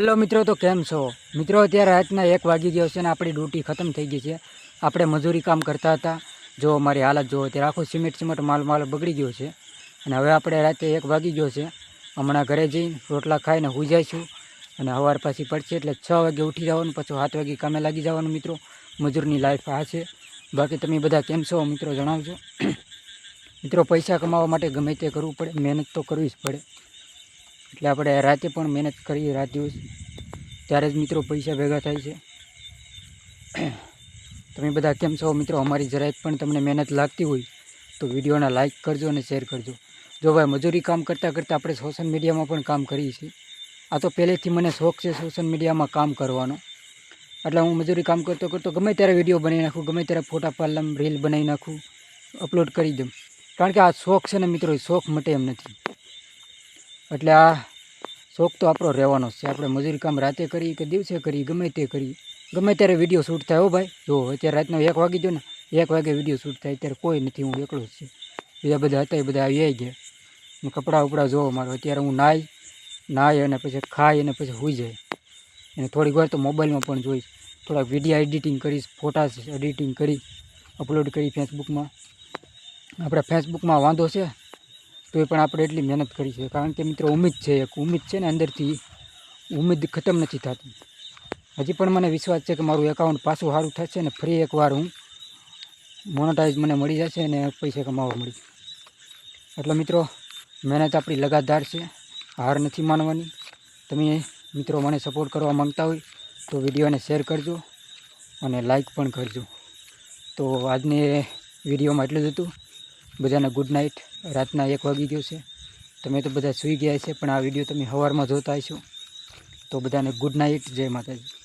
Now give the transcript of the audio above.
Hello મિત્રો, તો કેમ છો? મિત્રો, અત્યારે રાતના એક વાગી ગયો છે અને આપણી ડ્યુટી ખતમ થઈ ગઈ છે. આપણે મજૂરી કામ કરતા હતા. જો અમારી હાલત જુઓ ત્યારે આખો સિમેન્ટ સિમેન્ટ માલ માલ બગડી ગયો છે. અને હવે આપણે રાતે એક વાગી ગયો છે. હમણાં ઘરે જઈને રોટલા ખાઈને હોઈ જઈશું. અને સવાર પાછી પડશે એટલે છ વાગે ઉઠી જવાનું, પછી સાત વાગે કામે લાગી જવાનું મિત્રો. મજૂરની લાઈફ આ છે. બાકી તમે બધા કેમ છો મિત્રો જણાવજો. મિત્રો, પૈસા કમાવા માટે ગમે તે કરવું પડે, મહેનત તો કરવી જ પડે. એટલે આપણે રાતે પણ મહેનત કરીએ, રાત દિવસ. ત્યારે જ મિત્રો પૈસા ભેગા થાય છે. તમે બધા કેમ છો? મિત્રો, અમારી જરાક પણ તમને મહેનત લાગતી હોય તો વિડીયોના લાઇક કરજો અને શેર કરજો. જો ભાઈ મજૂરી કામ કરતાં કરતાં આપણે સોશિયલ મીડિયામાં પણ કામ કરીએ છીએ. આ તો પહેલેથી મને શોખ છે સોશિયલ મીડિયામાં કામ કરવાનો. એટલે હું મજૂરી કામ કરતો કરતો ગમે ત્યારે વીડિયો બનાવી નાખું, ગમે ત્યારે ફોટા પાડલામ રીલ બનાવી નાખું, અપલોડ કરી દઉં. કારણ કે આ શોખ છે ને મિત્રો શોખ મટે એમ નથી. એટલે આ શોખ તો આપણો રહેવાનો છે. આપણે મજૂરી કામ રાતે કરીએ કે દિવસે કરીએ, ગમે તે કરીએ. ગમે ત્યારે વીડિયો શૂટ થાય હો ભાઈ. જો અત્યારે રાતનો એક વાગી ગયો ને, એક વાગે વીડિયો શૂટ થાય. અત્યારે કોઈ નથી, હું એકલો જ છું. બીજા બધા હતા, એ બધા આવી ગયા. હું કપડાં ઉપડા જોવો મારો અત્યારે હું નાહી નાહી અને પછી ખાઈ અને પછી હોઈ જાય. અને થોડીક વાર તો મોબાઈલમાં પણ જોઈશ. થોડાક વીડિયો એડિટિંગ કરીશ ફોટા એડિટિંગ કરી અપલોડ કરી ફેસબુકમાં આપણે ફેસબુકમાં વાંધો છે. તો એ પણ આપણે એટલી મહેનત કરી છે. કારણ કે મિત્રો ઉમિદ છે એક. ઉમ્મીદ છે ને અંદરથી ઉમેદ ખતમ નથી થતી. હજી પણ મને વિશ્વાસ છે કે મારું એકાઉન્ટ પાછું સારું થશે ને ફરી એકવાર હું મોનોટાઈઝ મને મળી જશે અને પૈસા કમાવા મળી. એટલે મિત્રો, મહેનત આપણી લગાતાર છે. હાર નથી માનવાની. તમે મિત્રો મને સપોર્ટ કરવા માંગતા હોય તો વિડીયોને શેર કરજો અને લાઈક પણ કરજો. તો આજની વિડીયોમાં એટલું જ હતું. બધાને ગુડ નાઇટ રાતના એક વાગી ગયો છે. તમે તો બધા સૂઈ ગયા છે, પણ આ વીડિયો તમે સવારમાં જોતા હશો. તો બધાને ગુડ નાઇટ જય માતાજી.